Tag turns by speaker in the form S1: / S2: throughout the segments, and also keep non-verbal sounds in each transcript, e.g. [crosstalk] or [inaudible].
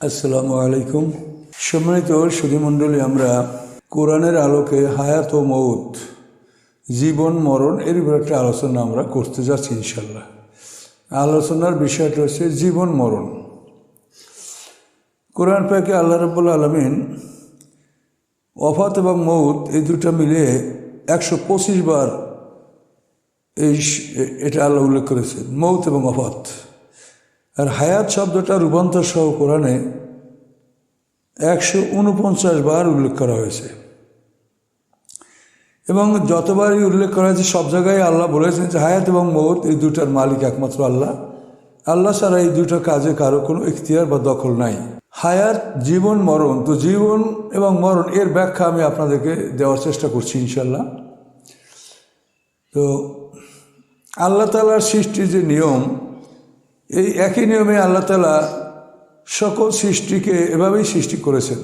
S1: আসসালামু আলাইকুম। সম্মানিত সুধীমণ্ডলী আমরা কোরআনের আলোকে হায়াত ও মৌত জীবন, মরণ, এর উপর একটা আলোচনা আমরা করতে যাচ্ছি ইনশাল্লাহ আলোচনার বিষয়টা হচ্ছে জীবন, মরণ। কোরআন পাকে আল্লাহ রব্বুল আলমিন অফাত এবং মৌত এই দুটো মিলে একশো পঁচিশ বার এই এটা আল্লাহ উল্লেখ করেছেন মৌত এবং অফাত আর হায়াত শব্দটা রূপান্তর সহ কোরআনে একশো উনপঞ্চাশ বার উল্লেখ করা হয়েছে। এবং যতবারই উল্লেখ করা হয়েছে, সব জায়গায় আল্লাহ বলেছেন যে হায়াত এবং মৌত এই দুটার মালিক একমাত্র আল্লাহ। আল্লাহ ছাড়া এই দুটো কাজে কারও কোনো ইখতিয়ার বা দখল নাই। হায়াত, জীবন, মরণ, তো জীবন এবং মরণ, এর ব্যাখ্যা আমি আপনাদেরকে দেওয়ার চেষ্টা করছি ইনশাল্লাহ তো আল্লাহ তালার সৃষ্টির যে নিয়ম এই একই নিয়মে আল্লাহ তালা সকল সৃষ্টিকে এভাবেই সৃষ্টি করেছেন।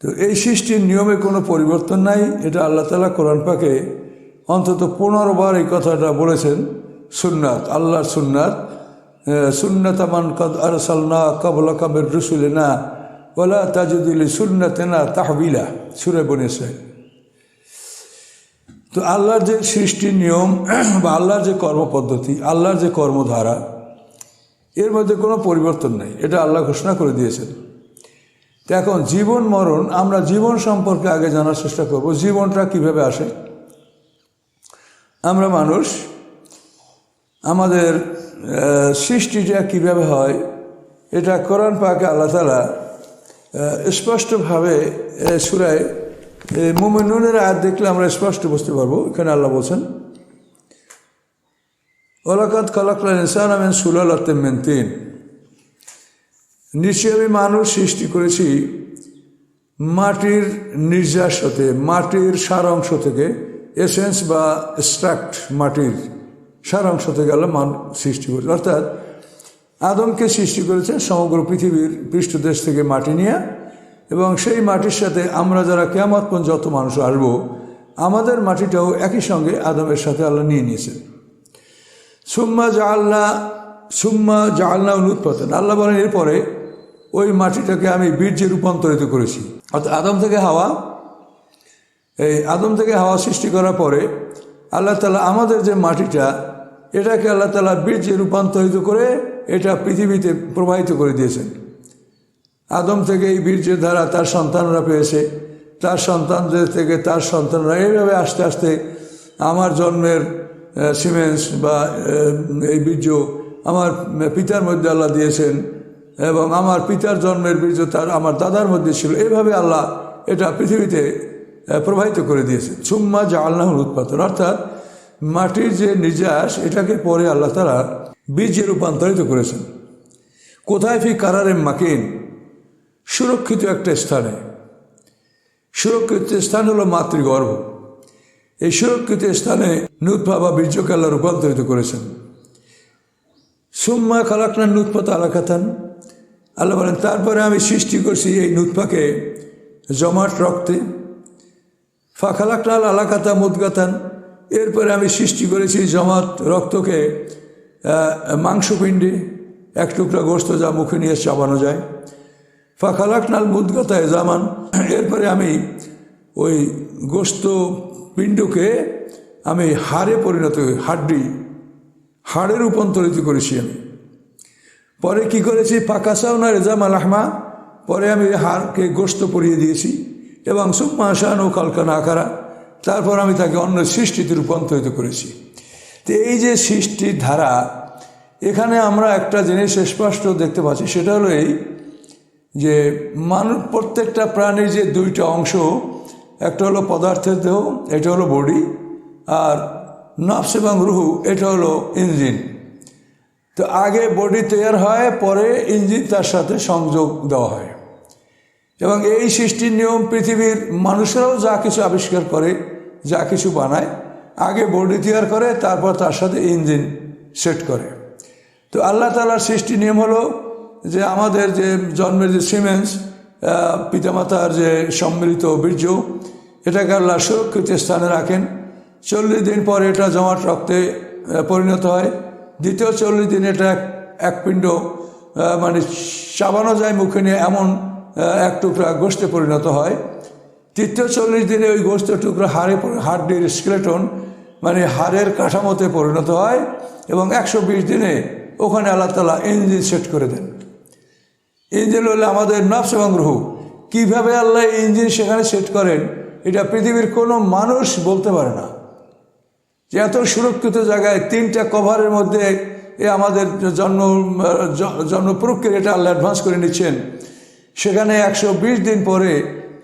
S1: তো এই সৃষ্টির নিয়মে কোনো পরিবর্তন নাই, এটা আল্লাহ তালা কোরআন পাকে অন্তত পনেরো বার এই কথাটা বলেছেন, সুন্নাত, আল্লাহর সুন্নাত সুন্নাত আমান কদ আরসালনা কবলা কাবের রসুলে না বলা তাজুদুলি সুন্নাতে না তাহবিলা, সুরে বনেছে তো আল্লাহর যে সৃষ্টির নিয়ম [clears throat] বা আল্লাহর যে কর্মপদ্ধতি, আল্লাহর যে কর্মধারা, এর মধ্যে কোনো পরিবর্তন নেই। এটা আল্লাহ ঘোষণা করে দিয়েছেন। তো এখন জীবন মরণ, আমরা জীবন সম্পর্কে আগে জানার চেষ্টা করব। জীবনটা কীভাবে আসে? আমরা মানুষ, আমাদের সৃষ্টিটা কীভাবে হয়, এটা কোরআন পাকে আল্লাহ তালা স্পষ্টভাবে সুরায় মুমিনুনের আয়াত দেখলে আমরা স্পষ্ট বুঝতে পারব, এখানে আল্লাহ বলছেন ওলাকাত খালাকলান ইনসান আমেন সুলাল মেন তিন। নিশ্চয়ই আমি মানুষ সৃষ্টি করেছি মাটির নির্যাস হতে, মাটির সার অংশ থেকে এসেন্স বা স্ট্রাক্ট মাটির সার অংশ থেকে আল্লাহ মান সৃষ্টি করেছে অর্থাৎ আদমকে সৃষ্টি করেছে সমগ্র পৃথিবীর পৃষ্ঠদেশ থেকে মাটি নিয়ে এবং সেই মাটির সাথে আমরা যারা পর্যন্ত যত মানুষ আসব, আমাদের মাটিটাও একই সঙ্গে আদমের সাথে আল্লাহ নিয়ে নিয়েছেন সুম্মা জাআল্লা সুম্মা জাআল্লা উৎপাদন আল্লাহ বলেন, এরপরে ওই মাটিটাকে আমি বীর্যে রূপান্তরিত করেছি। অর্থাৎ আদম থেকে হাওয়া, এই আদম থেকে হাওয়া সৃষ্টি করার পরে আল্লাহ তালা আমাদের যে মাটিটা, এটাকে আল্লাহ তালা বীর্যে রূপান্তরিত করে এটা পৃথিবীতে প্রবাহিত করে দিয়েছেন। আদম থেকে এই বীর্যের দ্বারা তার সন্তানরা পেয়েছে। তার সন্তানদের থেকে তার সন্তানরা এইভাবে আস্তে আস্তে আমার জন্মের সিমেন্স বা এই বীর্য আমার পিতার মধ্যে আল্লাহ দিয়েছেন এবং আমার পিতার জন্মের বীর্য তার, আমার দাদার মধ্যে ছিল। এইভাবে আল্লাহ এটা পৃথিবীতে প্রবাহিত করে দিয়েছে। সুম্মা যা আল্লাহর উৎপাদন অর্থাৎ মাটির যে নির্যাস, এটাকে পরে আল্লাহ তারা বীজে রূপান্তরিত করেছেন। কোথায় ফি কারারে মাকিন? সুরক্ষিত একটা স্থানে। সুরক্ষিত স্থান হলো মাতৃগর্ভ। এই সুরক্ষিত স্থানে নুৎফা বা বীর্যকে আল্লাহ রূপান্তরিত করেছেন। সুম্মা খালাকনা নুৎপাত আলাকাতান আল্লাহ বলেন, তারপরে আমি সৃষ্টি করছি এই নুৎফাকে জমাট রক্তে। ফাখালাকনাল আলাকাতা মুদগাতান। এরপরে আমি সৃষ্টি করেছি জমাট রক্তকে মাংসপিণ্ডে। এক টুকরা গোস্ত যা মুখে নিয়ে চাবানো যায়। ফাখালাকনাল মুদগাতায় জামান। এরপরে আমি ওই গোস্ত পিণ্ডকে আমি হাড়ে পরিণত করি হাড্ডি, হাড়ে রূপান্তরিত করেছি আমি। পরে কি করেছি? পাকাসাও না রেজাম আলাহমা পরে আমি হাড়কে গোস্ত পরিয়ে দিয়েছি এবং সুম্মা আসান ও কালকানা আকারা তারপর আমি তাকে অন্য সৃষ্টিতে রূপান্তরিত করেছি। তো এই যে সৃষ্টির ধারা, এখানে আমরা একটা জিনিস স্পষ্ট দেখতে পাচ্ছি, সেটা হলো এই যে মানুষ প্রত্যেকটা প্রাণীর যে দুইটা অংশ, একটা হলো পদার্থের দেহ, এটা হলো বডি, আর নফস এবং রুহু, এটা হলো ইঞ্জিন। তো আগে বডি তৈরি হয়, পরে ইঞ্জিন তার সাথে সংযোগ দেওয়া হয়। এবং এই সৃষ্টির নিয়ম পৃথিবীর মানুষেরাও যা কিছু আবিষ্কার করে, যা কিছু বানায়, আগে বডি তৈরি করে, তারপর তার সাথে ইঞ্জিন সেট করে। তো আল্লাহ তালার সৃষ্টি নিয়ম হলো যে আমাদের যে জন্মের যে সিমেন্স পিতামাতার যে সম্মিলিত বীর্য, এটাকে আল্লাহ সুরক্ষিত স্থানে রাখেন। চল্লিশ দিন পর এটা জমাট রক্তে পরিণত হয়। দ্বিতীয় চল্লিশ দিন এটা এক- এক পিণ্ড মানে চাবানো যায় মুখে নিয়ে এমন এক টুকরা গোষ্ঠে পরিণত হয়। তৃতীয় চল্লিশ দিনে ওই গোস্ত টুকরো হাড়ে হাড্ডির স্কেলেটন মানে হাড়ের কাঠামোতে পরিণত হয় এবং একশো বিশ দিনে ওখানে আল্লাহ তালা ইঞ্জিন সেট করে দেন। ইঞ্জিন হলে আমাদের নফস এবং কীভাবে আল্লাহ ইঞ্জিন সেখানে সেট করেন, এটা পৃথিবীর কোনো মানুষ বলতে পারে না। যে এত সুরক্ষিত জায়গায় তিনটা কভারের মধ্যে এ আমাদের জন্ম জন্ম প্রক্রিয়াটা আল্লাহ অ্যাডভান্স করে নিচ্ছেন, সেখানে একশো বিশ দিন পরে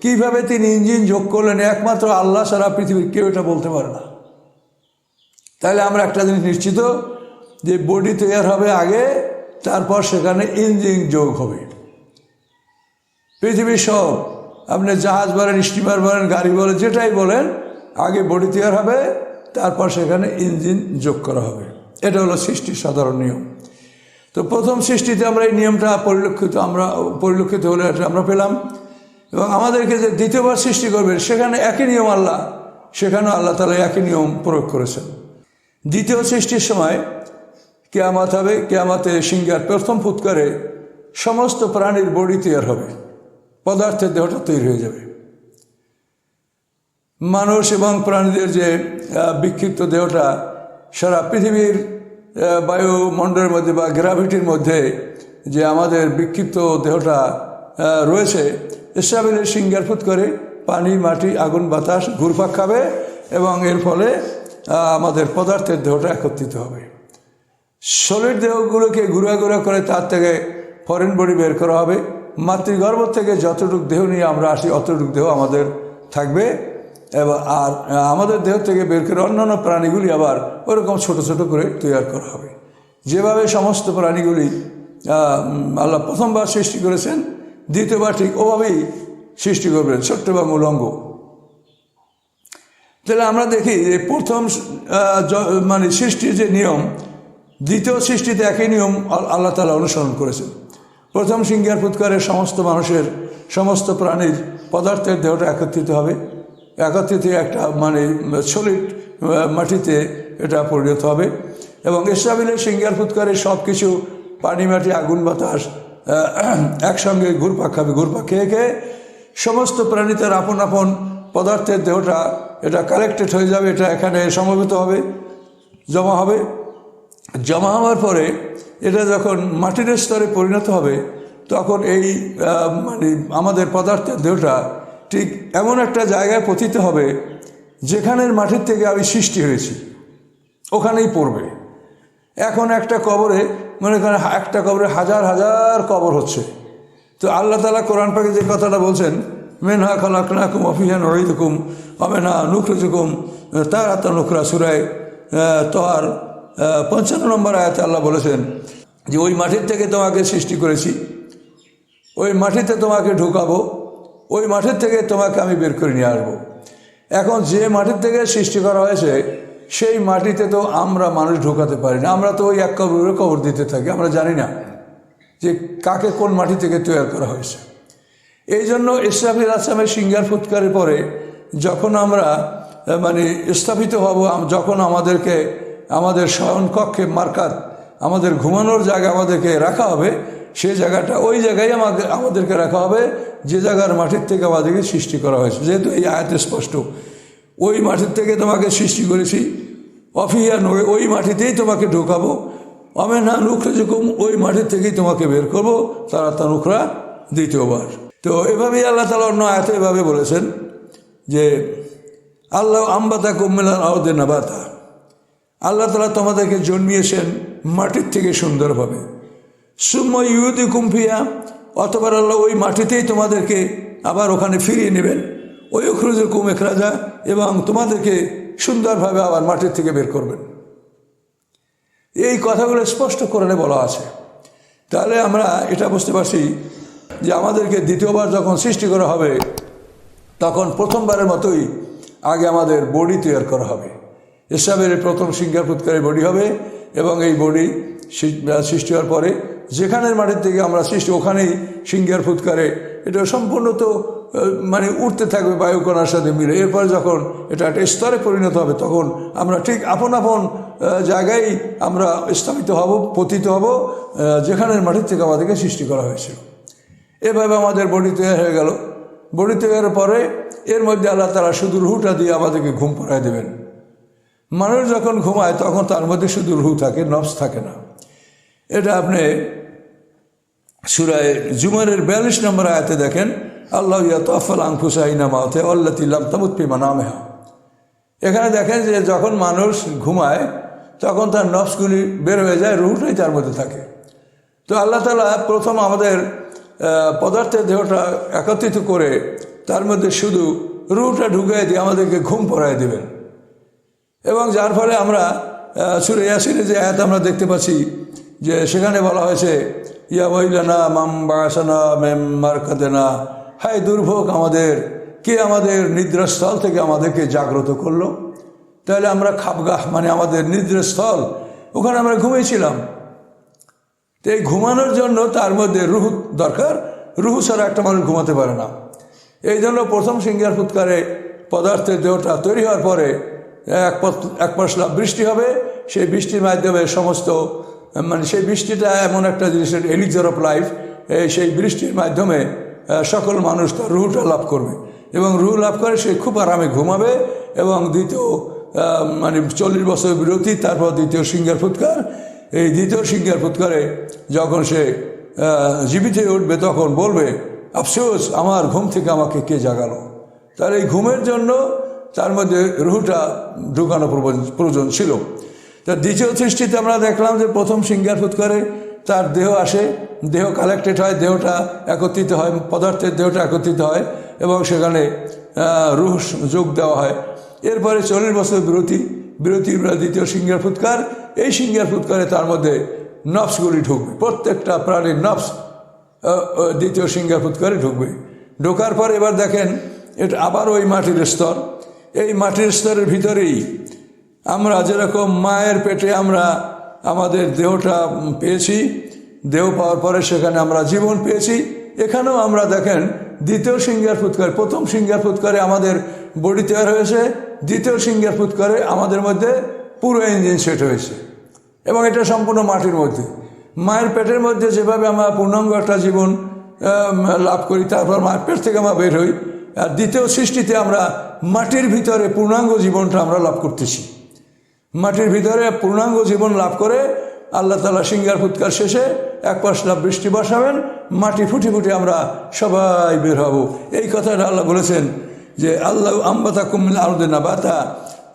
S1: কীভাবে তিনি ইঞ্জিন যোগ করলেন, একমাত্র আল্লাহ সারা পৃথিবীর কেউ এটা বলতে পারে না। তাহলে আমরা একটা জিনিস নিশ্চিত যে বডি তৈরি হবে আগে তারপর সেখানে ইঞ্জিন যোগ হবে। পৃথিবীর সব, আপনি জাহাজ বলেন, স্টিমার বলেন, গাড়ি বলেন, যেটাই বলেন, আগে বডি তৈরি হবে, তারপর সেখানে ইঞ্জিন যোগ করা হবে। এটা হলো সৃষ্টির সাধারণ নিয়ম। তো প্রথম সৃষ্টিতে আমরা এই নিয়মটা পরিলক্ষিত, আমরা পরিলক্ষিত হলে এটা আমরা পেলাম। এবং আমাদেরকে যে দ্বিতীয়বার সৃষ্টি করবেন, সেখানে একই নিয়ম আল্লাহ, সেখানেও আল্লাহ তালা একই নিয়ম প্রয়োগ করেছেন। দ্বিতীয় সৃষ্টির সময় কেয়ামাত হবে, কেয়ামাতে সিংহার প্রথম ফুৎকারে সমস্ত প্রাণীর বডি তৈরি হবে, পদার্থের দেহটা তৈরি হয়ে যাবে। মানুষ এবং প্রাণীদের যে বিক্ষিপ্ত দেহটা সারা পৃথিবীর বায়ুমণ্ডলের মধ্যে বা গ্র্যাভিটির মধ্যে যে আমাদের বিক্ষিপ্ত দেহটা রয়েছে ইসরাবিলের সিঙ্গার ফুট করে পানি, মাটি, আগুন, বাতাস, ঘুরপাক খাবে এবং এর ফলে আমাদের পদার্থের দেহটা একত্রিত হবে। সলিড দেহগুলোকে ঘুরা ঘুরা করে তার থেকে ফরেন বডি বের করা হবে। মাতৃগর্ভ থেকে যতটুকু দেহ নিয়ে আমরা আসি, অতটুকু দেহ আমাদের থাকবে। এবং আর আমাদের দেহ থেকে বের করে অন্যান্য প্রাণীগুলি আবার ওরকম ছোট ছোট করে তৈরি করা হবে। যেভাবে সমস্ত প্রাণীগুলি আল্লাহ প্রথমবার সৃষ্টি করেছেন, দ্বিতীয়বার ঠিক ওভাবেই সৃষ্টি করবেন, ছোট্ট বা মূলঙ্গ তাহলে আমরা দেখি যে প্রথম মানে সৃষ্টির যে নিয়ম দ্বিতীয় সৃষ্টিতে একই নিয়ম আল- আল্লাহ তালা অনুসরণ করেছেন। প্রথম সিংহার ফুৎকারে সমস্ত মানুষের, সমস্ত প্রাণীর পদার্থের দেহটা একত্রিত হবে। একত্রিত একটা মানে সলিড মাটিতে এটা পরিণত হবে এবং ইসরাবিলের সিংহার ফুৎকারে সব কিছু পানি, মাটি, আগুন, বাতাস একসঙ্গে ঘুরপাক খাবে, ঘুরপাক খেয়ে খেয়ে সমস্ত প্রাণী তার আপন আপন পদার্থের দেহটা, এটা কালেক্টেড হয়ে যাবে, এটা এখানে সমবেত হবে, জমা হবে। জমা হওয়ার পরে এটা যখন মাটির স্তরে পরিণত হবে, তখন এই মানে আমাদের পদার্থের দেহটা ঠিক এমন একটা জায়গায় পতিত হবে যেখানের মাটির থেকে আমি সৃষ্টি হয়েছি। ওখানেই পড়বে। এখন একটা কবরে, মনে করেন একটা কবরে হাজার হাজার কবর হচ্ছে। তো আল্লাহ তালা কোরআন পাকে যে কথাটা বলছেন, মেনহা খালাকুম অফিহান রহিদুকুম অমেনা নুখরুজুকুম তার আত্মা নুখরা সুরায় তোহার পঞ্চান্ন নম্বর আয়াতে আল্লাহ বলেছেন যে ওই মাটির থেকে তোমাকে সৃষ্টি করেছি। ওই মাটিতে তোমাকে ঢুকাবো। ওই মাটির থেকে তোমাকে আমি বের করে নিয়ে আসব। এখন যে মাটির থেকে সৃষ্টি করা হয়েছে, সেই মাটিতে তো আমরা মানুষ ঢোকাতে পারি না। আমরা তো ওই এক কবর কবর দিতে থাকি, আমরা জানি না যে কাকে কোন মাটি থেকে তৈরি করা হয়েছে। এই জন্য ইসরাফিল আসলামের সিঙ্গার ফুৎকারের পরে যখন আমরা মানে স্থাপিত হব যখন আমাদেরকে আমাদের শয়নকক্ষে মার্কাত আমাদের ঘুমানোর জায়গা আমাদেরকে রাখা হবে, সে জায়গাটা ওই জায়গায় আমাদের, আমাদেরকে রাখা হবে, যে জায়গার মাটির থেকে আমাদেরকে সৃষ্টি করা হয়েছে। যেহেতু এই আয়াতে স্পষ্ট, ওই মাটির থেকে তোমাকে সৃষ্টি করেছি, অফিয়া নয় ওই মাটিতেই তোমাকে ঢোকাবো অমেনা নুখরা যেরকম ওই মাটির থেকেই তোমাকে বের করব তারা তা নুখরা দ্বিতীয়বার। তো এভাবেই আল্লাহ তালা অন্য আয়তে এভাবে বলেছেন যে, আল্লাহ আম্বাতা কুম্মেলার আওদে নাবাতা। আল্লাহ তালা তোমাদেরকে জন্মিয়েছেন মাটির থেকে সুন্দরভাবে সুম্ম ইউদি কুম্ফিয়া অথবা আল্লাহ ওই মাটিতেই তোমাদেরকে আবার ওখানে ফিরিয়ে নেবেন। ওই খুরুজের কুম রাজা এবং তোমাদেরকে সুন্দরভাবে আবার মাটির থেকে বের করবেন। এই কথাগুলো স্পষ্ট করে বলা আছে। তাহলে আমরা এটা বুঝতে পারছি যে আমাদেরকে দ্বিতীয়বার যখন সৃষ্টি করা হবে, তখন প্রথমবারের মতোই আগে আমাদের বডি তৈরি করা হবে। ইসলামের প্রথম সিঙ্গার ফুৎকারের বডি হবে এবং এই বডি সৃষ্টি হওয়ার পরে যেখানের মাটির থেকে আমরা সৃষ্টি, ওখানেই সিঙ্গার ফুৎকারে এটা সম্পূর্ণ তো মানে উঠতে থাকবে বায়ুকণার সাথে মিলে। এরপরে যখন এটা একটা স্তরে পরিণত হবে, তখন আমরা ঠিক আপন আপন জায়গায় আমরা স্থাপিত হব, পতিত হব যেখানের মাটির থেকে আমাদেরকে সৃষ্টি করা হয়েছিল। এভাবে আমাদের বডি তৈরি হয়ে গেল। বডি তৈরির পরে এর মধ্যে আল্লাহ তারা শুধু রুহুটা দিয়ে আমাদেরকে ঘুম পড়ায় দেবেন। মানুষ যখন ঘুমায়, তখন তার মধ্যে শুধু রুহু থাকে, নফস থাকে না। এটা আপনি সুরায় জুমারের বিয়াল্লিশ নম্বর আয়াতে দেখেন, আল্লাহ ইয়াতফল আংফুসাইনা মাউতে আল্লাহ তিল্লাম তামুৎপিমা নামেহা। এখানে দেখেন যে যখন মানুষ ঘুমায়, তখন তার নফসগুলি বের হয়ে যায়, রুহটাই তার মধ্যে থাকে। তো আল্লাহ তালা প্রথম আমাদের পদার্থের দেহটা একত্রিত করে তার মধ্যে শুধু রুহটা ঢুকিয়ে দিয়ে আমাদেরকে ঘুম পড়ায় দেবেন। এবং যার ফলে আমরা সুরে ইয়াসিনে যে আয়াত আমরা দেখতে পাচ্ছি, যে সেখানে বলা হয়েছে, ইয়া বইলানা মাম বাগাসানা মেম মারকাদেনা হাই দুর্ভোগ আমাদের, কে আমাদের নিদ্রাস্থল থেকে আমাদেরকে জাগ্রত করল? তাহলে আমরা খাপগাহ মানে আমাদের নিদ্রাস্থল, ওখানে আমরা ঘুমিয়েছিলাম। তো এই ঘুমানোর জন্য তার মধ্যে রুহু দরকার, রুহু ছাড়া একটা মানুষ ঘুমাতে পারে না। এই জন্য প্রথম সিঙ্গার ফুৎকারে পদার্থের দেহটা তৈরি হওয়ার পরে এক এক বৃষ্টি হবে, সেই বৃষ্টির মাধ্যমে সমস্ত মানে সেই বৃষ্টিটা এমন একটা জিনিসের এলিজার অফ লাইফ সেই বৃষ্টির মাধ্যমে সকল মানুষ তার রুহটা লাভ করবে। এবং রুহ লাভ করে সে খুব আরামে ঘুমাবে এবং দ্বিতীয় মানে চল্লিশ বছর বিরতি, তারপর দ্বিতীয় সিঙ্গার ফুৎকার। এই দ্বিতীয় সিঙ্গার ফুৎকারে যখন সে জীবিত উঠবে, তখন বলবে, আফসোস, আমার ঘুম থেকে আমাকে কে জাগালো? তার এই ঘুমের জন্য তার মধ্যে রুহুটা ঢুকানো প্রয়োজন- ছিল। তা দ্বিতীয় সৃষ্টিতে আমরা দেখলাম যে প্রথম সিঙ্গার ফুৎকারে তার দেহ আসে, দেহ কালেক্টেড হয়, দেহটা একত্রিত হয়, পদার্থের দেহটা একত্রিত হয় এবং সেখানে রুহ যোগ দেওয়া হয়। এরপরে চল্লিশ বছর বিরতি, বিরতির দ্বিতীয় সিঙ্গার ফুৎকার। এই সিঙ্গার ফুৎকারে তার মধ্যে নফসগুলি ঢুকবে। প্রত্যেকটা প্রাণীর নফস দ্বিতীয় সিঙ্গার ফুৎকারে ঢুকবে। ঢোকার পর এবার দেখেন, এটা আবার ওই মাটির স্তর। এই মাটির স্তরের ভিতরেই আমরা যেরকম মায়ের পেটে আমরা আমাদের দেহটা পেয়েছি, দেহ পাওয়ার পরে সেখানে আমরা জীবন পেয়েছি। এখানেও আমরা দেখেন, দ্বিতীয় সিঙ্গার ফুৎকার, প্রথম সিঙ্গার ফুৎকারে আমাদের বডি তৈরি হয়েছে, দ্বিতীয় সিঙ্গার ফুৎকারে আমাদের মধ্যে পুরো ইঞ্জিন সেট হয়েছে। এবং এটা সম্পূর্ণ মাটির মধ্যে। মায়ের পেটের মধ্যে যেভাবে আমরা পূর্ণাঙ্গ একটা জীবন লাভ করি, তারপর মায়ের পেট থেকে আমরা বের হই। আর দ্বিতীয় সৃষ্টিতে আমরা মাটির ভিতরে পূর্ণাঙ্গ জীবনটা আমরা লাভ করতেছি। মাটির ভিতরে পূর্ণাঙ্গ জীবন লাভ করে আল্লাহ তালা সিঙ্গার ফুৎকার শেষে এক পাশলা বৃষ্টি বসাবেন, মাটি ফুটি ফুটি আমরা সবাই বের হব। এই কথাটা আল্লাহ বলেছেন যে, আল্লাহ আম্বাতা কুমিল আলদে বাতা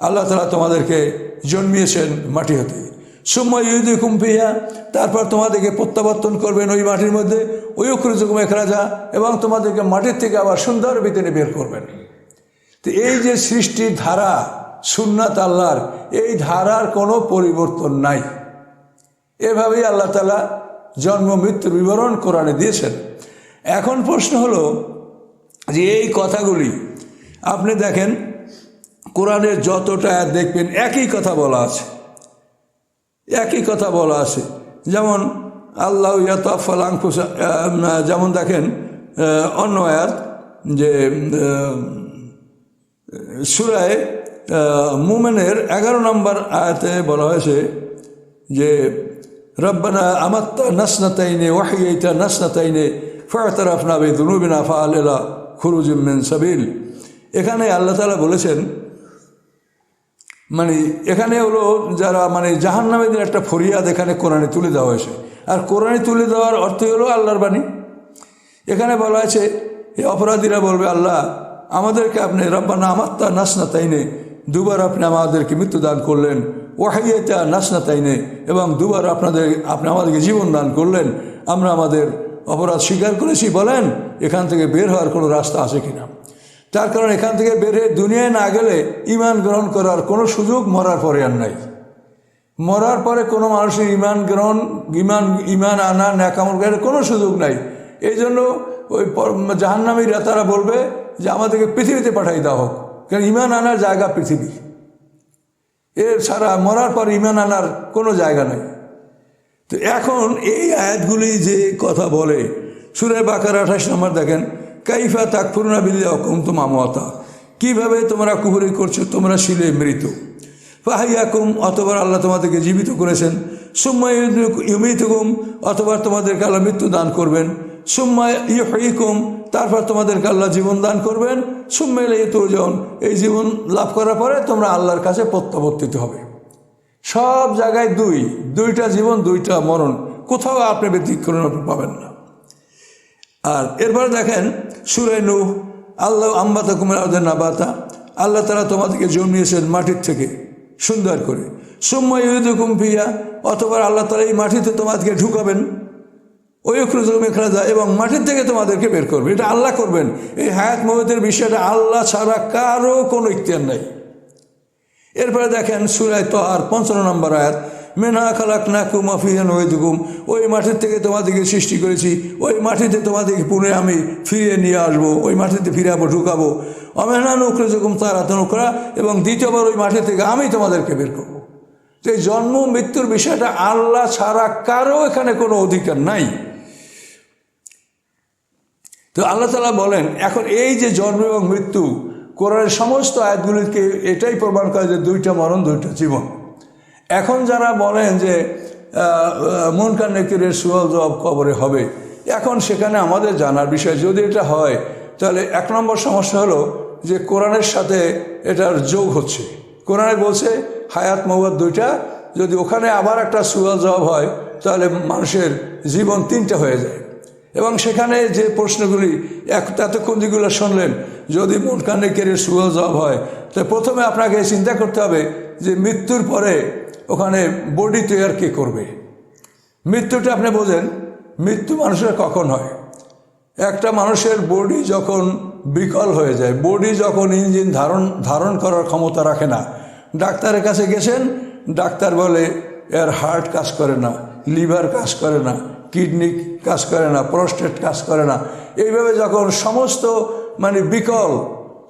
S1: আল্লাহ তালা তোমাদেরকে জন্মিয়েছেন মাটি হতে। সুম্মা ইউদি কুম্পিয়া তারপর তোমাদেরকে প্রত্যাবর্তন করবেন ওই মাটির মধ্যে ওই অক্রুজুকুম রাজা এবং তোমাদেরকে মাটির থেকে আবার সুন্দর বিতেনে বের করবেন। তো এই যে সৃষ্টির ধারা, সুন্নাত আল্লাহর, এই ধারার কোনো পরিবর্তন নাই। এভাবেই আল্লাহ তালা জন্ম, মৃত্যুর বিবরণ কোরআনে দিয়েছেন। এখন প্রশ্ন হলো যে এই কথাগুলি, আপনি দেখেন, কোরআনের যতটা দেখবেন, একই কথা বলা আছে। একই কথা বলা আছে। যেমন আল্লাহ ইয়াতাফাল আংফুস যেমন দেখেন অন্য আয়াত যে সুরায় মুমেনের এগারো নম্বর আয়াতে বলা হয়েছে যে, রব্বানা আমাত্তা নাসনাতাইনে, ওয়াহিয়াইতা নাসনাতাইনে, ফাতারাফনা বে দুনুবিনা ফাআলেলা খুরুজিম মিন সাবিল। এখানে আল্লাহ তাআলা বলেছেন মানে এখানে হলো যারা মানে জাহান্নামীদের একটা ফরিয়াদ এখানে কোরআনে তুলে দেওয়া হয়েছে। আর কোরআনে তুলে দেওয়ার অর্থ হলো আল্লাহর বাণী। এখানে বলা আছে এই অপরাধীরা বলবে, আল্লাহ, আমাদেরকে আপনি রব্বানা আমাত্তা নাসনা তাইনে দুবার আপনি আমাদেরকে মৃত্যুদান করলেন। ওয়াহাইয়াতা নাসনা তাইনে এবং দুবার আপনাদের, আপনি আমাদেরকে জীবন দান করলেন। আমরা আমাদের অপরাধ স্বীকার করেছি, বলেন, এখান থেকে বের হওয়ার কোনো রাস্তা আছে কিনা? তার কারণ এখান থেকে বের দুনিয়ায় না গেলে ইমান গ্রহণ করার কোনো সুযোগ মরার পরে আর নাই। মরার পরে কোনো মানুষের ইমান গ্রহণ ইমান ইমান আনা, ন্যাকামল করার কোনো সুযোগ নাই। এই জন্য ওই জাহান্নামীরা তারা বলবে যে, আমাদেরকে পৃথিবীতে পাঠাই দেওয়া হোক। কারণ ইমান আনার জায়গা পৃথিবী। এর ছাড়া মরার পর ইমান আনার কোনো জায়গা নাই। তো এখন এই আয়াতগুলি যে কথা বলে সুরে বাকার আঠাশ নম্বর দেখেন কাইফা তাকফুরনা বিল্লা অকুম তো মামতা কীভাবে তোমরা কুহুরি করছ, তোমরা শিলে মৃত। ফাহিয়াকুম, অতবার আল্লাহ তোমাদেরকে জীবিত করেছেন। সুম্মা ইউমিতুকুম, অতবার তোমাদেরকে আল্লাহ মৃত্যু দান করবেন। সুম্মা ইউহিকুম তারপর তোমাদেরকে আল্লাহ জীবন দান করবেন। সুম্মা ইলাইহি তুরজাউন, এই জীবন লাভ করার পরে তোমরা আল্লাহর কাছে প্রত্যাবর্তিত হবে। সব জায়গায় দুই, দুইটা জীবন, দুইটা মরণ। কোথাও আপনি ব্যতিক্রম পাবেন না। আর এরপরে দেখেন সুরে নূহ, আল্লাহ আম্বাতা কুমার আদের নাবাতা, আল্লাহ তারা তোমাদেরকে জন্মিয়েছেন মাটির থেকে সুন্দর করে। সুম্মা ইউদুকুম ফিয়া অথবা আল্লাহ তালা এই মাটিতে তোমাদেরকে ঢুকাবেন। ওই মেখরাজা এবং মাটির থেকে তোমাদেরকে বের করবে। এটা আল্লাহ করবেন। এই হায়াত মহতের বিষয়টা আল্লাহ ছাড়া কারও কোনো ইখতিয়ার নাই। এরপরে দেখেন সুরায় তো আর পঞ্চান্ন নম্বর আয়াত মেনা খালাক না কুমাফিয়ান ওই দুকুম ওই মাঠের থেকে তোমাদেরকে সৃষ্টি করেছি। ওই মাটিতে তোমাদেরকে পুনে আমি ফিরিয়ে নিয়ে আসব। ওই মাটিতে ফিরাবো ঢুকাবো। অমেনা নৌকরে যখন তারা নৌকরা এবং দ্বিতীয়বার ওই মাঠে থেকে আমি তোমাদেরকে বের করব। তো এই জন্ম, মৃত্যুর বিষয়টা আল্লাহ ছাড়া কারও এখানে কোনো অধিকার নাই। তো আল্লাহ তালা বলেন, এখন এই যে জন্ম এবং মৃত্যু, কোরআনের সমস্ত আয়াতগুলিকে এটাই প্রমাণ করে যে দুইটা মরণ, দুইটা জীবন। এখন যারা বলেন যে মন কান্নেকিরের সুয়াল জবাব কবরে হবে, এখন সেখানে আমাদের জানার বিষয়, যদি এটা হয়, তাহলে এক নম্বর সমস্যা হলো যে কোরআনের সাথে এটার যোগ হচ্ছে। কোরআনে বলছে, হায়াত মহুয়াত দুইটা, যদি ওখানে আবার একটা সুয়াল জবাব হয়, তাহলে মানুষের জীবন তিনটা হয়ে যায়। এবং সেখানে যে প্রশ্নগুলি, এক এতক্ষণ যেগুলো শুনলেন, যদি মন কানে কেড়ে সুয়াল জবাব হয়, তো প্রথমে আপনাকে চিন্তা করতে হবে যে মৃত্যুর পরে ওখানে বডি তৈয়ার কে করবে? মৃত্যুটা আপনি বোঝেন, মৃত্যু মানুষের কখন হয়? একটা মানুষের বডি যখন বিকল হয়ে যায়, বডি যখন ইঞ্জিন ধারণ ধারণ করার ক্ষমতা রাখে না, ডাক্তারের কাছে গেছেন, ডাক্তার বলে, এর হার্ট কাজ করে না, লিভার কাজ করে না, কিডনি কাজ করে না, প্রস্টেট কাজ করে না। এইভাবে যখন সমস্ত মানে বিকল,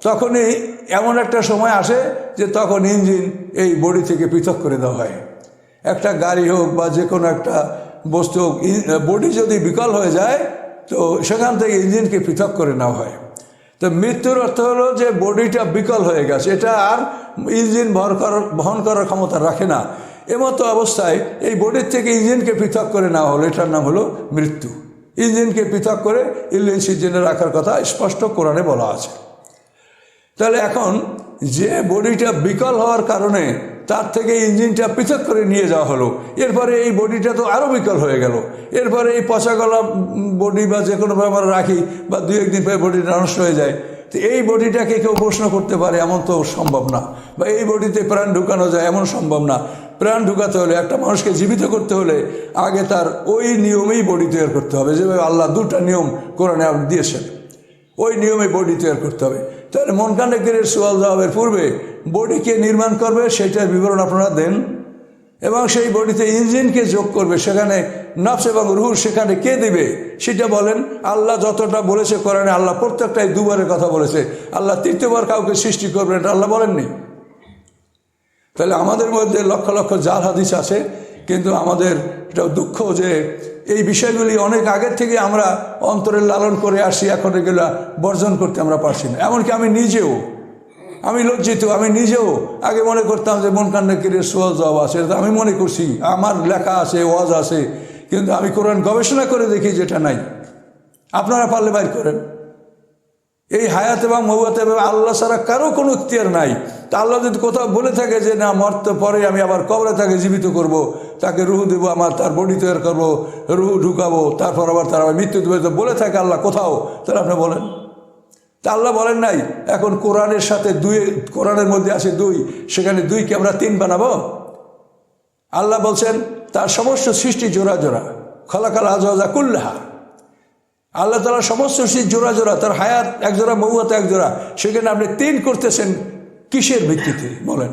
S1: তখনই এমন একটা সময় আসে যে তখন ইঞ্জিন এই বডি থেকে পৃথক করে দেওয়া হয়। একটা গাড়ি হোক বা যে কোনো একটা বস্তু হোক বডি যদি বিকল হয়ে যায়, তো সেখান থেকে ইঞ্জিনকে পৃথক করে নেওয়া হয়। তো মৃত্যুর অর্থ হলো যে বডিটা বিকল হয়ে গেছে। এটা আর ইঞ্জিন ভর করার বহন করার ক্ষমতা রাখে না। এমতো অবস্থায় এই বডির থেকে ইঞ্জিনকে পৃথক করে নেওয়া হলো। এটার নাম হলো মৃত্যু। ইঞ্জিনকে পৃথক করে ইঞ্জিন সিজনে রাখার কথা স্পষ্ট কোরআনে বলা আছে। তাহলে এখন যে বডিটা বিকল হওয়ার কারণে তার থেকে ইঞ্জিনটা পৃথক করে নিয়ে যাওয়া হলো। এরপরে এই বডিটা তো আরও বিকল হয়ে গেল। এরপরে এই পচা গলা বডি বা যে কোনো আমরা রাখি বা দু একদিন পরে বডিটা নষ্ট হয়ে যায়। তো এই বডিটাকে কেউ প্রশ্ন করতে পারে, এমন তো সম্ভব না। বা এই বডিতে প্রাণ ঢুকানো যায়, এমন সম্ভব না। প্রাণ ঢুকাতে হলে, একটা মানুষকে জীবিত করতে হলে আগে তার ওই নিয়মেই বডি তৈরি করতে হবে। যেভাবে আল্লাহ দুটা নিয়ম কোরআনে দিয়েছেন। ওই নিয়মে বডি তৈরি করতে হবে। তাহলে মন কান্ডাকের সোয়াল জবাবের পূর্বে বডিকে নির্মাণ করবে সেটার বিবরণ আপনারা দেন। এবং সেই বডিতে ইঞ্জিনকে যোগ করবে, সেখানে নফস এবং রুহ সেখানে কে দিবে, সেটা বলেন। আল্লাহ যতটা বলেছে কোরআনে, আল্লাহ প্রত্যেকটাই দুবারের কথা বলেছে। আল্লাহ তৃতীয়বার কাউকে সৃষ্টি করবেন এটা আল্লাহ বলেননি। তাহলে আমাদের মধ্যে লক্ষ লক্ষ জাল হাদিস আছে। কিন্তু আমাদের এটা দুঃখ যে এই বিষয়গুলি অনেক আগের থেকে আমরা অন্তরে লালন করে আসি, এখন এগুলো বর্জন করতে আমরা পারছি না। এমনকি আমি নিজেও, আমি লজ্জিত, আমি নিজেও আগে মনে করতাম যে মন কান্না কিরে সোয়াল জবাব আছে, এটা আমি মনে করছি, আমার লেখা আছে, ওয়াজ আছে, কিন্তু আমি কোরআন গবেষণা করে দেখি যেটা নাই। আপনারা পারলে বাইর করেন। এই হায়াত এবং মহুয়াতে এবং আল্লাহ ছাড়া কারও কোনো ইখতিয়ার নাই। তা আল্লাহ যদি কোথাও বলে থাকে যে না, মরতে পরে আমি আবার কবরে তাকে জীবিত করব। তাকে রুহু দেবো, আমার তার বডি তৈরি করব, রুহু ঢুকাবো, তারপর আবার তার আমার মৃত্যু দেবে। তো বলে থাকে আল্লাহ, কোথাও? তাহলে আপনি বলেন। তা আল্লাহ বলেন নাই, এখন কোরআনের সাথে দুই, কোরআনের মধ্যে আছে দুই, সেখানে দুইকে আমরা তিন বানাবো? আল্লাহ বলছেন, তার সমস্ত সৃষ্টি জোড়া জোড়া, খলাকাল আজা কুল্লাহা। আল্লাহ তালা সমস্ত সৃষ্টি জোড়া জোড়া, তার হায়াত এক জোড়া মৌয়াত এক জোড়া, সেখানে আপনি তিন করতেছেন, কিসের ভিত্তিতে? বলেন।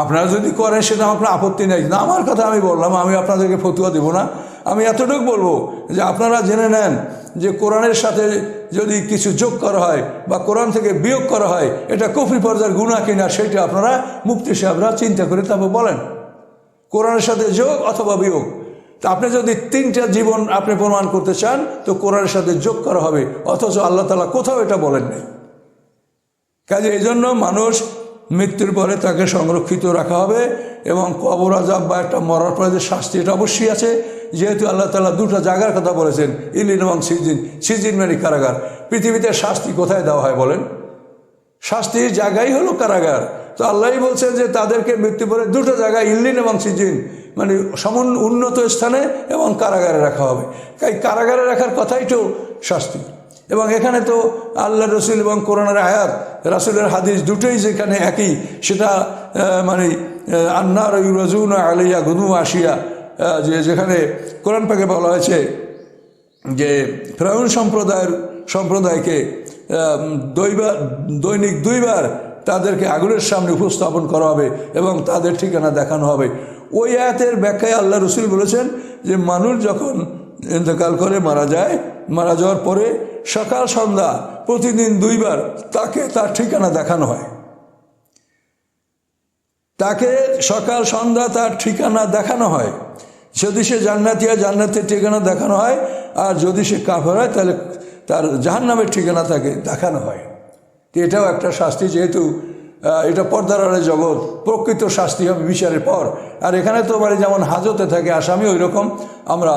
S1: আপনারা যদি করেন, সেটা আপনার আপত্তি নেই। না, আমার কথা আমি বললাম, আমি আপনাদেরকে ফতুয়া দেব না। আমি এতটুকু বলব যে আপনারা জেনে নেন যে কোরআনের সাথে যদি কিছু যোগ করা হয় বা কোরআন থেকে বিয়োগ করা হয়, এটা কফি পর্যায়ের গুণা কিনা, সেটা আপনারা মুক্তি সাহেবরা চিন্তা করে তারপর বলেন। কোরআনের সাথে যোগ অথবা বিয়োগ। তা আপনি যদি তিনটা জীবন আপনি প্রমাণ করতে চান, তো কোরআনের সাথে যোগ করা হবে, অথচ আল্লাহ তালা কোথাও এটা বলেন কাজে এই জন্য মানুষ মৃত্যুর পরে তাকে সংরক্ষিত রাখা হবে এবং কবর আজাব বা একটা মরার পরে যে শাস্তি, এটা অবশ্যই আছে। যেহেতু আল্লাহ তালা দুটো জায়গার কথা বলেছেন, ইলিন এবং সিজিন। সিজিন মানে কারাগার। পৃথিবীতে শাস্তি কোথায় দেওয়া হয় বলেন? শাস্তির জায়গাই হলো কারাগার। তো আল্লাহই বলছেন যে তাদেরকে মৃত্যু পরে দুটো জায়গায় ইল্লিন এবং সিজিন মানে সমন উন্নত স্থানে এবং কারাগারে রাখা হবে। তাই কারাগারে রাখার কথাই তো শাস্তি। এবং এখানে তো আল্লাহ রসুল এবং কোরআনের আয়াত, রাসুলের হাদিস দুটোই যেখানে একই, সেটা মানে আন্নার ইউরাজুন আলিয়া গুনু আসিয়া যে যেখানে কোরআন পাকে বলা হয়েছে যে ফ্রাউন সম্প্রদায়ের, সম্প্রদায়কে দৈবার দৈনিক দুইবার তাদেরকে আগুনের সামনে উপস্থাপন করা হবে এবং তাদের ঠিকানা দেখানো হবে। ওই আয়াতের ব্যাখ্যায় আল্লাহ রসুল বলেছেন যে মানুষ যখন ইন্তকাল করে মারা যায়, মারা যাওয়ার পরে সকাল, সন্ধ্যা, প্রতিদিন দুইবার তাকে তার ঠিকানা দেখানো হয়। তাকে সকাল, সন্ধ্যা তার ঠিকানা দেখানো হয়। যদি সে জান্নাতিয়া জান্নাতের ঠিকানা দেখানো হয়। আর যদি সে কাফের হয়, তাহলে তার জাহান্নামের ঠিকানা তাকে দেখানো হয়। তো এটাও একটা শাস্তি, যেহেতু এটা পর্দার আড়ে জগৎ। প্রকৃত শাস্তি হবে বিচারের পর। আর এখানে তো বাড়ি যেমন হাজতে থাকে আসামি ওই রকম আমরা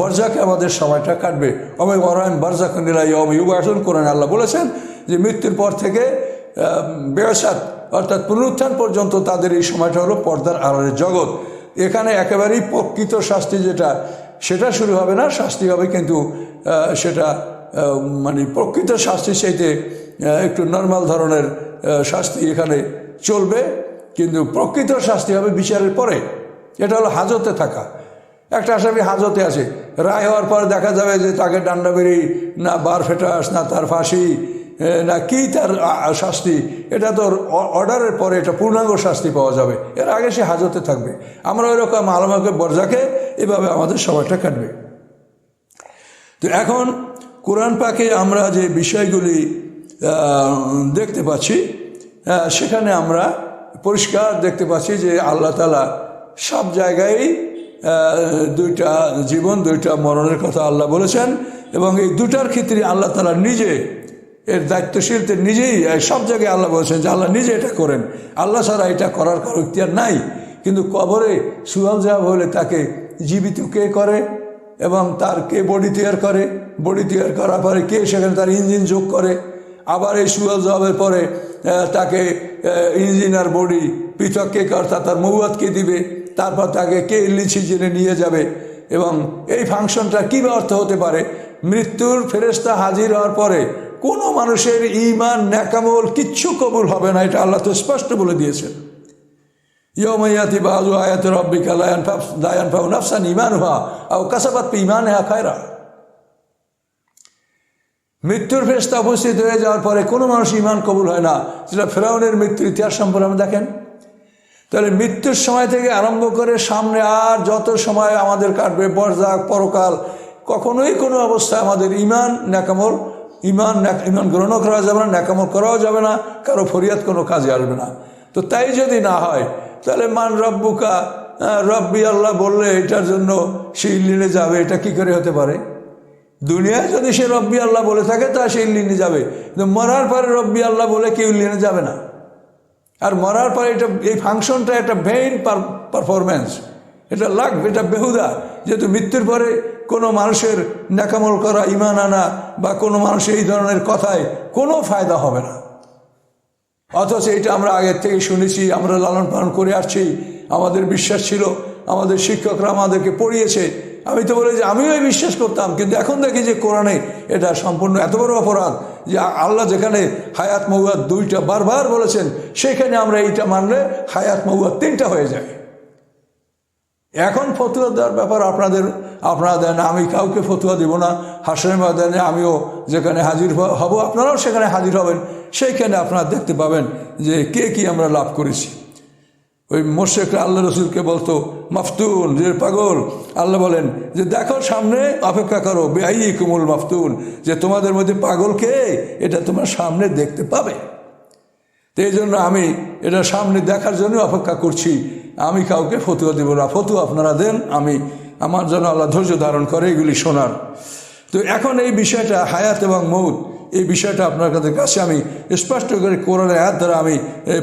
S1: বর্জাকে আমাদের সময়টা কাটবে। অময় মরায়ন বর্জাক নিলাই অম ইউগাসন করেন আল্লাহ বলেছেন যে মৃত্যুর পর থেকে ব্যবসাত অর্থাৎ পুনরুত্থান পর্যন্ত তাদের এই সময়টা হলো পর্দার আড়ালের জগৎ। এখানে একেবারেই প্রকৃত শাস্তি যেটা সেটা শুরু হবে না শাস্তি হবে কিন্তু সেটা মানে প্রকৃত শাস্তি আহ, একটু নর্মাল ধরনের শাস্তি এখানে চলবে, কিন্তু প্রকৃত শাস্তি হবে বিচারের পরে। এটা হলো হাজতে থাকা। একটা আসামি হাজতে আছে। রায় হওয়ার পরে দেখা যাবে যে তাকে ডান্ডা বেরি না বার ফেটাস, না তার ফাঁসি না কি তার শাস্তি। এটা তো অ- অর্ডারের পরে এটা পূর্ণাঙ্গ শাস্তি পাওয়া যাবে। এর আগে সে হাজতে থাকবে। আমরা ওই রকম আলমাকে, বর্জাকে এভাবে আমাদের সময়টা কাটবে। তো এখন কোরআন পাকে আমরা যে বিষয়গুলি দেখতে পাচ্ছি। সেখানে আমরা পরিষ্কার দেখতে পাচ্ছি যে আল্লাহ তালা সব জায়গায় দুইটা জীবন, দুইটা মরণের কথা আল্লাহ বলেছেন এবং এই দুটার ক্ষেত্রে আল্লাহ তালা নিজে এর দায়িত্বশীলতে নিজেই সব জায়গায় আল্লাহ বলেছেন যে আল্লাহ নিজে এটা করেন। আল্লাহ ছাড়া এটা করার কারও ইতিহার নাই। কিন্তু কবরে সুয়াল জবাব হলে তাকে জীবিত কে করে এবং তার কে বডি তৈরি করে? বডি তৈরি করার পরে কে সেখানে তার ইঞ্জিন যোগ করে? আবার এই সুয়াল জবাবের পরে তাকে ইঞ্জিনিয়ার বডি পৃথক কে অর্থাৎ তার মৌয়াত কে দিবে, তারপর তাকে কে লিচি জেনে নিয়ে যাবে এবং এই ফাংশনটা কী অর্থ হতে পারে? মৃত্যুর ফেরেস্তা হাজির হওয়ার পরে কোনো মানুষের ইমান ন্যাকামল কিচ্ছু কবুল হবে না, এটা আল্লাহ তো স্পষ্ট বলে দিয়েছেন। ইয়মাইয়াতি বাজু আয়াত রব্বিকা লায়ান ফাফ লায়ান ফাউ নাফসান ইমানুহা আও কাসাবাত ইমানহা খায়রা মৃত্যুর ফেস্তা উপস্থিত হয়ে যাওয়ার পরে কোনো মানুষ ইমান কবুল হয় না। যেটা ফেরাউনের মৃত্যুর ইতিহাস সম্পর্কে আপনি দেখেন। তাহলে মৃত্যুর সময় থেকে আরম্ভ করে সামনে আর যত সময় আমাদের কাটবে, বরজাক, পরকাল, কখনোই কোনো অবস্থায় আমাদের ইমান ন্যাকামল ইমান ইমান গ্রহণও করা যাবে না, ন্যাকামল করাও যাবে না, কারও ফরিয়াদ কোনো কাজে আসবে না। তো তাই যদি না হয়, তাহলে মান রব্বুকা রব্বি আল্লাহ বললে এটার জন্য সেই ইল্লিনে যাবে, এটা কি করে হতে পারে? দুনিয়ায় যদি সে রব্বি আল্লাহ বলে থাকে, তা সে ইল্লিনে যাবে। কিন্তু মরার পরে রব্বি আল্লাহ বলে কেউ ইল্লিনে যাবে না। আর মরার পরে এটা, এই ফাংশনটা একটা ভেইন পারফরমেন্স এটা লাগবে এটা বেহুদা। যেহেতু মৃত্যুর পরে কোনো মানুষের ন্যাকামল করা ইমান আনা বা কোনো মানুষের এই ধরনের কথায় কোনো ফায়দা হবে না। অথচ এটা আমরা আগের থেকে শুনেছি, আমরা লালন পালন করে আসছি। আমাদের বিশ্বাস ছিল, আমাদের শিক্ষকরা আমাদেরকে পড়িয়েছে। আমি তো বলে যে আমিও বিশ্বাস করতাম, কিন্তু এখন দেখি যে কোরআনে এটা সম্পূর্ণ এত বড় অপরাধ যে আল্লাহ যেখানে হায়াত মহুয়াত দুইটা বারবার বলেছেন, সেখানে আমরা এইটা মানলে হায়াত মহুয়াত তিনটা হয়ে যায়। এখন ফতুয়া দেওয়ার ব্যাপার আপনাদের, আপনারা দেন, আমি কাউকে ফতুয়া দেব না, হাসনের ময়দানে আমিও যেখানে হাজির হব, আপনারাও সেখানে হাজির হবেন, সেইখানে আপনারা দেখতে পাবেন যে কে কি আমরা লাভ করেছি। ওই মোশেকরা আল্লাহ রসুলকে বলতো, মাফতুন, যে পাগল। আল্লাহ বলেন, যে দেখো সামনে, অপেক্ষা করো বেআই কুমুল মাফতুন, যে তোমাদের মধ্যে পাগল কে? এটা তোমার সামনে দেখতে পাবে। তো এই জন্য আমি এটা সামনে দেখার জন্য অপেক্ষা করছি। আমি কাউকে ফতুয়া দেব না। ফতুয়া আপনারা দেন, আমি আমার জন্য আল্লাহ ধৈর্য ধারণ করে এগুলি শোনার। তো এখন এই বিষয়টা, হায়াত এবং মৌত এই বিষয়টা আপনাদের কাছে আমি স্পষ্ট করে কোরআনের হাত দ্বারা আমি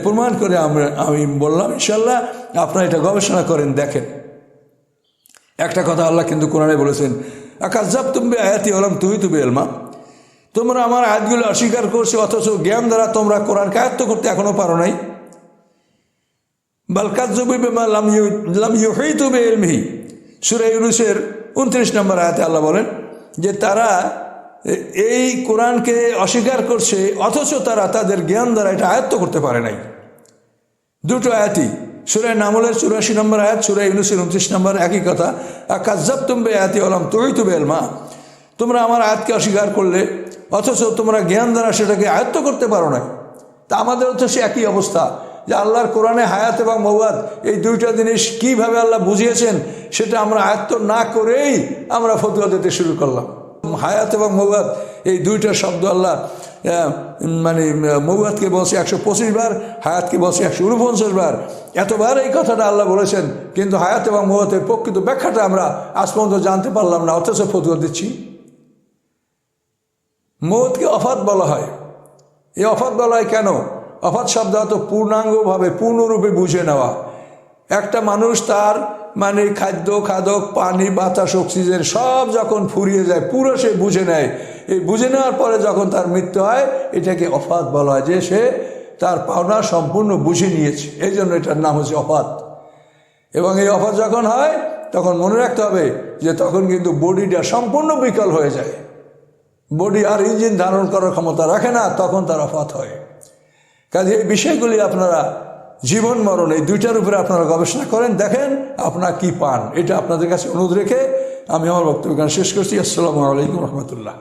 S1: প্রমাণ করে আমরা, আমি বললাম ইনশাল্লাহ আপনারা এটা গবেষণা করেন, দেখেন। একটা কথা আল্লাহ কিন্তু কোরআনে বলেছেন আকাজাব তুমি আয়াতি হলাম তুই তুমি এলমা তোমরা আমার আয়াতগুলো অস্বীকার করছ, অথচ জ্ঞান দ্বারা তোমরা কোরআনকে আয়ত্ত করতে এখনও পারো নাই। বালকাজবি বেমা লাম ইউ, লাম ইউহি তুবে এলমিহি সুরে ইউনুসের উনত্রিশ নম্বর আয়াতে আল্লাহ বলেন যে তারা এই কোরআনকে অস্বীকার করছে, অথচ তারা তাদের জ্ঞান দ্বারা এটা আয়ত্ত করতে পারে নাই। দুটো আয়াতই সুরায় নামলের চুরাশি নম্বর আয়াত সুরায় ইউনুসের উনত্রিশ নম্বর, একই কথা কাজাব তুমবে আয়াতি হলাম তুই তুবে মা তোমরা আমার আয়াতকে অস্বীকার করলে, অথচ তোমরা জ্ঞান দ্বারা সেটাকে আয়ত্ত করতে পারো না তা আমাদের তো সে একই অবস্থা, যে আল্লাহর কোরআনে হায়াত এবং মৌয়াদ এই দুইটা জিনিস কীভাবে আল্লাহ বুঝিয়েছেন, সেটা আমরা আয়ত্ত না করেই আমরা ফতুয়া দিতে শুরু করলাম। হায়াত এবং মৌয়াদ এই দুইটা শব্দ আল্লাহ মানে মৌয়াদকে বলছে একশো পঁচিশ বার, হায়াতকে বলছে একশো উনপঞ্চাশ বার। এতবার এই কথাটা আল্লাহ বলেছেন, কিন্তু হায়াত এবং মৌয়াতের প্রকৃত ব্যাখ্যাটা আমরা আজ পর্যন্ত জানতে পারলাম না, অথচ ফতুয়া দিচ্ছি। মৌতকে অফাত বলা হয়। এই অফাত বলা হয় কেন? অফাত শব্দ অত পূর্ণাঙ্গভাবে, পূর্ণরূপে বুঝে নেওয়া। একটা মানুষ তার মানে খাদ্য, খাদক, পানি, বাতাস, অক্সিজেন সব যখন ফুরিয়ে যায়, পুরো সে বুঝে নেয়। এই বুঝে নেওয়ার পরে যখন তার মৃত্যু হয়, এটাকে অফাত বলা হয় যে সে তার পাওনা সম্পূর্ণ বুঝে নিয়েছে। এই জন্য এটার নাম হচ্ছে অফাত। এবং এই অফাত যখন হয়, তখন মনে রাখতে হবে যে তখন কিন্তু বডিটা সম্পূর্ণ বিকল হয়ে যায়। বডি আর ইঞ্জিন ধারণ করার ক্ষমতা রাখে না, তখন তার অফাত হয়। কাজে এই বিষয়গুলি আপনারা জীবন, মরণ, এই দুইটার উপরে আপনারা গবেষণা করেন, দেখেন আপনারা কি পান। এটা আপনাদের কাছে অনুরোধ রেখে আমি আমার বক্তব্য শেষ করছি। আসসালামু আলাইকুম রহমতুল্লাহ।